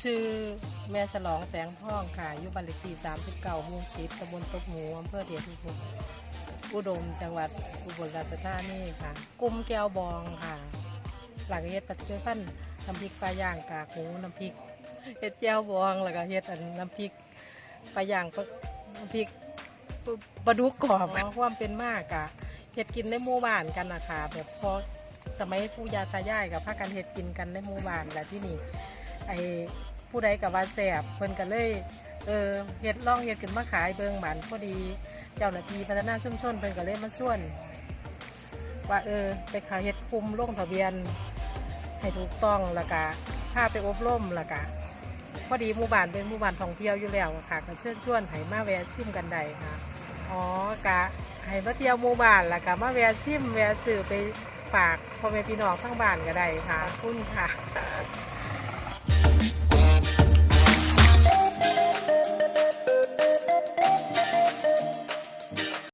ชื่อแม่ฉลองแสงพ่องค่ะอยู่บ้านเลขที่39หมู่10ตำบลตกหมูอำเภอเดชอุดมอุดมจังหวัดอุบลราชธานีค่ะ กลุ่มแก้วบองค่ะ หลังเฮ็ดปัจจุบันน้ำพริกปลาย่างกากหมูน้ำพริกเฮ็ดแก้วบองแล้วก็เฮ็ดอันน้ำพริกปลาย่างน้ำพริกปลาดุกกรอบความเป็นมากอะเฮ็ดกินในหมู่บ้านกันนะคะแบบพอสมัยปู่ย่าตายายกับพากันเฮ็ดกินกันในหมู่บ้านและที่นี่ ไอผู้ใดกับว่าแสบเพิ่นก็เลยเออเฮ็ดล่องเฮ็ดขึ้นมาขายเบิงหมันพอดี เจ้าหน้าที่พัฒนาชุมชนเพิ่นก็เลยมาส่วน ว่าเออไปขายเฮ็ดคุมลงทะเบียน ให้ถูกต้องล้วก็พาไปอบรมล้วก็พอดีหมู่บ้านเป็นหมู่บ้านท่องเที่ยวอยู่แล้วค่ะก็เชิญชวนให้มาแวะชิมกันได้ค่ะอ๋อกะให้มาเที่ยวหมู่บ้านล้วก็มาแวะชิมแวะซื้อไปฝากพ่อแม่พี่น้องทั้งบ้านก็ได้ค่ะคุณค่ะ